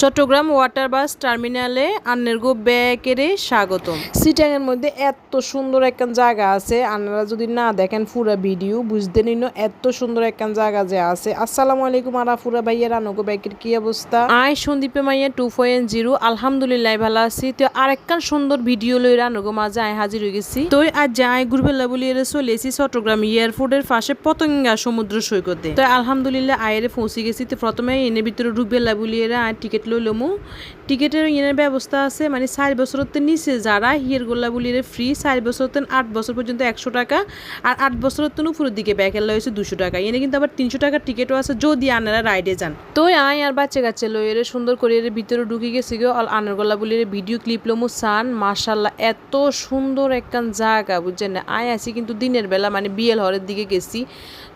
Chittagong water bus টার্মিনালে আন্নেরগো ব্যাকেরে স্বাগতম। সিটাংয়ের মধ্যে এত সুন্দর একখান জায়গা আছে আপনারা যদি না দেখেন পুরা ভিডিও বুঝতে নিন এত সুন্দর একখান জায়গা যে আছে। আসসালামু আলাইকুম আরাফুরা ভাইয়া রানগো ব্যাকের কি অবস্থা? আয় সন্দীপে মাইয়া টু পয়েন্ট জিরো আলহামদুলিল্লাহ ভালো আছি। তো আরেকখান সুন্দর ভিডিও লই রানগো মাঝে আয় হাজির হয়ে গেছি। তো আজ যাই ঘুরবেলা বলি এর চলে এসেছি চট্টগ্রাম এয়ারপোর্টের পাশে পতঙ্গা সমুদ্র সৈকতে। তো আলহামদুলিল্লাহ আয়ের পৌঁছে গেছি। তো প্রথমে এনে ভিতরে ঢুকবেলা বলি এর আয় টিকিট লইলমু। টিকিটের ইনের ব্যবস্থা আছে মানে চার বছরতে নিচে যারা হিয়ার গোল্লা বলিয়ে ফ্রি চার বছরতে আট বছর পর্যন্ত একশো টাকা আর আট বছরের তো উপরের দিকে ব্যাকের হয়েছে দুশো টাকা। এনে কিন্তু আবার তিনশো টাকার টিকিটও আছে যদি আনারা রাইডে যান। তো আয় আর বাচ্চা কাচ্চা লইয়ে সুন্দর করে এর ভিতরে ঢুকে গেছি গো গোল্লা বলিয়ে ভিডিও ক্লিপ লমু সান মার্শাল্লাহ এত সুন্দর একখান জায়গা, বুঝছেন না? আয় আছি কিন্তু দিনের বেলা মানে বিএল হরের দিকে গেছি।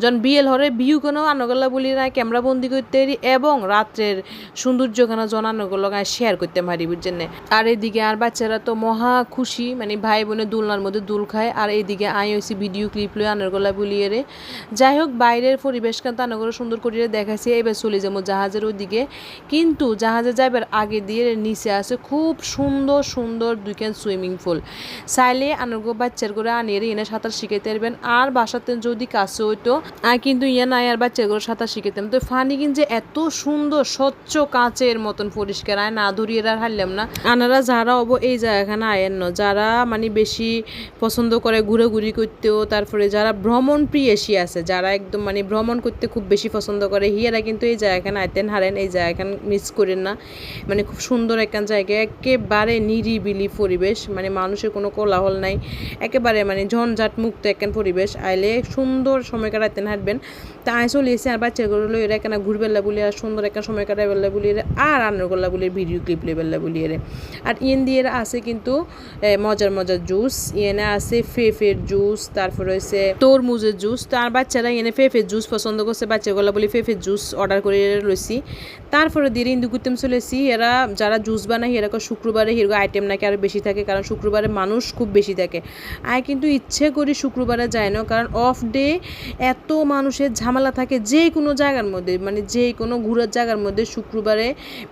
যখন বিএল হরে ভিউ কোনো আনগোল্লা বলি ক্যামেরা বন্দি করতে এবং রাত্রের সৌন্দর্যখানা জন আনগোল্লা শেয়ার করতে পারি, বুঝছেন আর এদিকে আর বাচ্চারা তো মহা খুশি মানে ভাই বোনের দুলনার মধ্যে দুল খায়। আর এইদিকে আই হয়েছি ভিডিও ক্লিপ লই আনগোল্লা বলিয়ে রে। যাই হোক, বাইরের পরিবেশ কিন্তু আনগোলা সুন্দর করিয়ে দেখাচ্ছি এবার চলে যাব জাহাজের ওইদিকে। কিন্তু জাহাজে যাবার আগে দিয়ে নিচে আছে খুব সুন্দর সুন্দর দুইখান সুইমিং পুল চাইলে আনগো বাচ্চার করে আনিয়ে এনে সাঁতার শিখাইতে পারবেন। আর বাসাতে যদি কাছে হইতো, আর কিন্তু ইয়া নাই, আর বাচ্চার করে সাঁতার শিখাইতে শিখাইতাম তো ফানি কিন্তু এত সুন্দর, স্বচ্ছ কাঁচের মতন পরিষ্কার, আয় না ধরিয়ে আর হারলাম না। আনারা যারা অব এই জায়গাখানে আয়েন না, যারা মানে বেশি পছন্দ করে ঘুরে করতেও, তারপরে যারা ভ্রমণ প্রিয়সী আছে, যারা একদম মানে ভ্রমণ করতে খুব বেশি পছন্দ করে, হিয়ারা কিন্তু এই জায়গাখানে আইতেন হারেন, এই জায়গাখান মিস করেন না। মানে খুব সুন্দর একখান জায়গা, একেবারে নিরিবিলি পরিবেশ মানে মানুষের কোনো কোলাহল নাই। একেবারে মানে ঝঞ্ঝাট মুক্ত একখান পরিবেশ, আইলে সুন্দর সময় কাটাইতেন হাঁটবেন। তা আয় চলে এসে আর বাচ্চাগুলো এরা এখানে ঘুরবেলা বলি আর সুন্দর একটা সময় কাটাই বেলা এরা আর রান্নার গোল্লা বলি ভিডিও ক্লিপ লেবেলা বলি এরে আর ইয়েন দিয়ে আছে কিন্তু মজার মজার জুস ইয়েনে আছে ফেফের জুস তারপর হয়েছে তরমুজের জুস তো আর বাচ্চারা এনে ফেফের জুস পছন্দ করছে বাচ্চাগুলো বলি ফেফের জুস অর্ডার করে লইছি তারপরে দিয়ে ইন্দু কুত্তেম চলেছি এরা যারা জুস বানায় এরকম শুক্রবারে হিরগো আইটেম নাকি আরও বেশি থাকে, কারণ শুক্রবারে মানুষ খুব বেশি থাকে। আয় কিন্তু ইচ্ছে করি শুক্রবারে যায় না, কারণ অফ ডে এত মানুষের ঝামেলা থাকে যে কোনো জায়গার মধ্যে মানে যে কোনো ঘুরার জায়গার মধ্যে শুক্রবারে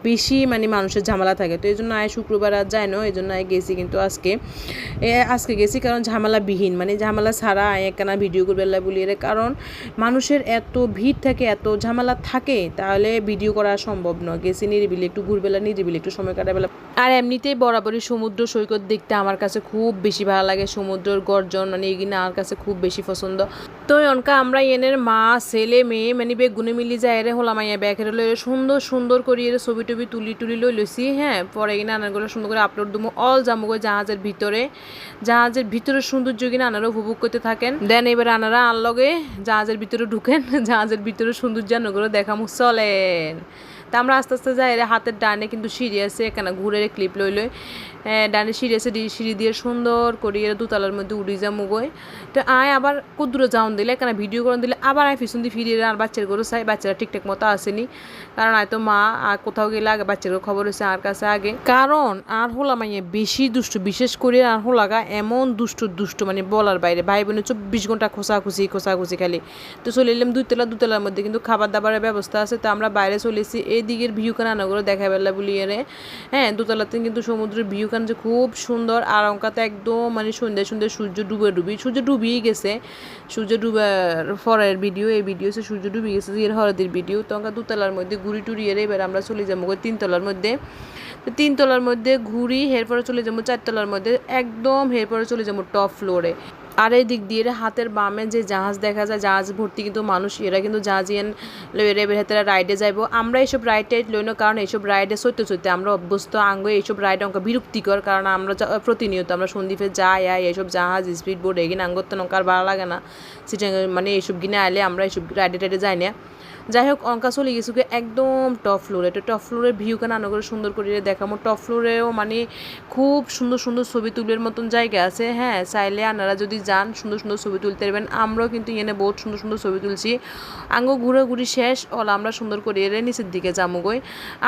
বেশি মানে মানুষের ঝামেলা থাকে। তো এই জন্য আয় শুক্রবার আর যায় না, এই জন্য আয় গেছি কিন্তু আজকে। আজকে গেছি কারণ ঝামেলাবিহীন মানে ঝামেলা ছাড়া আয় একখানা ভিডিও করবে আল্লাহ বলিয়ে রে কারণ মানুষের এত ভিড় থাকে, এত ঝামেলা থাকে, তাহলে ভিডিও করা সম্ভব নয়। গেছি নিরিবিলি, একটু ঘুরবেলা নিরিবিলি, একটু সময় কাটাবেলা। আর এমনিতেই বরাবরই সমুদ্র সৈকত দেখতে আমার কাছে খুব বেশি ভালো লাগে। সমুদ্রের গর্জন মানে এগুলো আমার কাছে খুব বেশি পছন্দ। তো অনকা, আমরা এনের মা, ছেলে, মেয়ে মানে বেগুনে মিলি যায় রে হলাম আইয়া ব্যাগের লই সুন্দর সুন্দর করে এর ছবি টবি তুলি টুলি লই লইছি হ্যাঁ। পরে কিনা আনারগুলো সুন্দর করে আপলোড দেবো অল জামুগো জাহাজের ভিতরে। জাহাজের ভিতরে সৌন্দর্য কিনা আনারা উপভোগ করতে থাকেন। দেন এবার আনারা আনলগে জাহাজের ভিতরে ঢুকেন। জাহাজের ভিতরে সৌন্দর্য আনারগুলো দেখামু। চলেন। তা আমরা আস্তে আস্তে যাই রে হাতের ডানে কিন্তু সিঁড়ি আছে, এখানে ঘুরে ক্লিপ লই লই। ডানে সিঁড়ি আছে সিঁড়ি দিয়ে সুন্দর করে এর দুতলার মধ্যে উড়ি যা মুগোয়। তো আয় আবার কুদ্দুরে যাওন দিলে, এখানে ভিডিও করে দিলে আবার আয় পিছন দিয়ে ফিরিয়ে আর বাচ্চার গরু চাই বাচ্চারা ঠিকঠাক মতো আসেনি। কারণ আয় তো মা, আর কোথাও গেলে আগে বাচ্চার খবর হয়েছে আর কাছে আগে। কারণ আর হোলা মাইয়ে বেশি দুষ্ট, বিশেষ করে আর হোলাগা এমন দুষ্ট দুষ্ট মানে বলার বাইরে ভাই বোনের চব্বিশ ঘণ্টা খোসাখুচি খোসাখুচি খালি। তো চলে এলাম দুইতলা দুতলার মধ্যে কিন্তু খাবার দাবারের ব্যবস্থা আছে। তো আমরা বাইরে চলেছি এই দিকের ভিউ কান আনাগুলো দেখা বেলা বলিয়ে হ্যাঁ দোতলাতে কিন্তু সমুদ্রের ভিউ কান যে খুব সুন্দর। আর অঙ্কাতে একদম মানে সন্ধ্যা সন্ধ্যা সূর্য ডুবে ডুবি সূর্য ডুবিয়ে গেছে। সূর্য ডুবার ফরের ভিডিও এই ভিডিও সে সূর্য ডুবে গেছে, এর হরদের ভিডিও তো অঙ্কা দুতলার মধ্যে ঘুরি টুরি এর এবার আমরা চলে যাব তিনতলার মধ্যে। তিনতলার মধ্যে ঘুরি এরপরে চলে যাব চারতলার মধ্যে। একদম এরপরে চলে যাব টপ ফ্লোরে আর এই দিক দিয়ে হাতের বামে যে জাহাজ দেখা যায়, জাহাজ ভর্তি কিন্তু মানুষ, এরা কিন্তু জাহাজ ইয়েন লইরে বের হাতে রাইডে যাইব। আমরা এইসব রাইডে লই না, কারণ এইসব রাইডে সত্যি সত্যি আমরা অভ্যস্ত আঙ্গ এইসব রাইড অঙ্ক বিরক্তিকর, কারণ আমরা প্রতিনিয়ত আমরা সন্দীপে যাই আয় এইসব জাহাজ স্পিড বোর্ড এগিয়ে আঙ্গত নৌকা নৌকার ভালো লাগে না। সেটা মানে এইসব গিনে আইলে আমরা এইসব রাইডে টাইডে যাই না। যাই হোক, অঙ্কা চলে গেছে গিয়ে একদম টপ ফ্লোরে তো টপ ফ্লোরের ভিউ কেন আনো করে সুন্দর করে দেখামো। টপ ফ্লোরেও মানে খুব সুন্দর সুন্দর ছবি তুলের মতন জায়গা আছে হ্যাঁ? চাইলে আপনারা যদি যান, সুন্দর সুন্দর ছবি তুলতে পারবেন। আমরাও কিন্তু এনে বহুত সুন্দর সুন্দর ছবি তুলছি। আঙ্গো ঘুরাঘুরি শেষ, অল আমরা সুন্দর করে এর নিচের দিকে যামুগই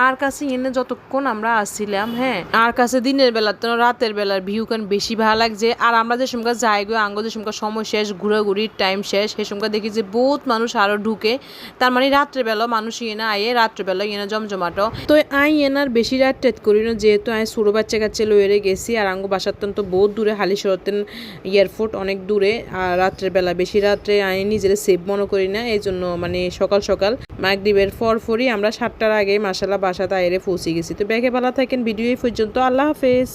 আর কাছে এনে যতক্ষণ আমরা আসছিলাম হ্যাঁ? আর কাছে দিনের বেলা তো রাতের বেলার ভিউ কেন বেশি ভালো লাগছে। আর আমরা যে সময় যাই গো আঙ্গো যে সময় সময় শেষ, ঘুরাঘুরির টাইম শেষ সে সময় দেখি যে বহুত মানুষ আরও ঢুকে। তার মানে মানে রাত্রেবেলা মানুষ ইয়ে না আয়ে রাত্রেবেলা ইয়ে না জমজমাটো। তো আই এনার বেশি রাত টেট করি না যেহেতু আই ছোটো বাচ্চা কাচ্চা লইরে গেছি, আর আঙ্গ বাসার তো বহুত দূরে, হালিশরতেন এয়ারপোর্ট অনেক দূরে, আর রাত্রের বেলা বেশি রাত্রে আমি নিজের সেফ মনে করি না এই জন্য মানে সকাল সকাল মাগরিবের ফর ফরই আমরা সাতটার আগে মাসালা বাসা তাইরে পৌঁছে গেছি। তো ব্যাগে বেলা থাকেন, ভিডিও এই পর্যন্ত, আল্লাহ হাফেজ।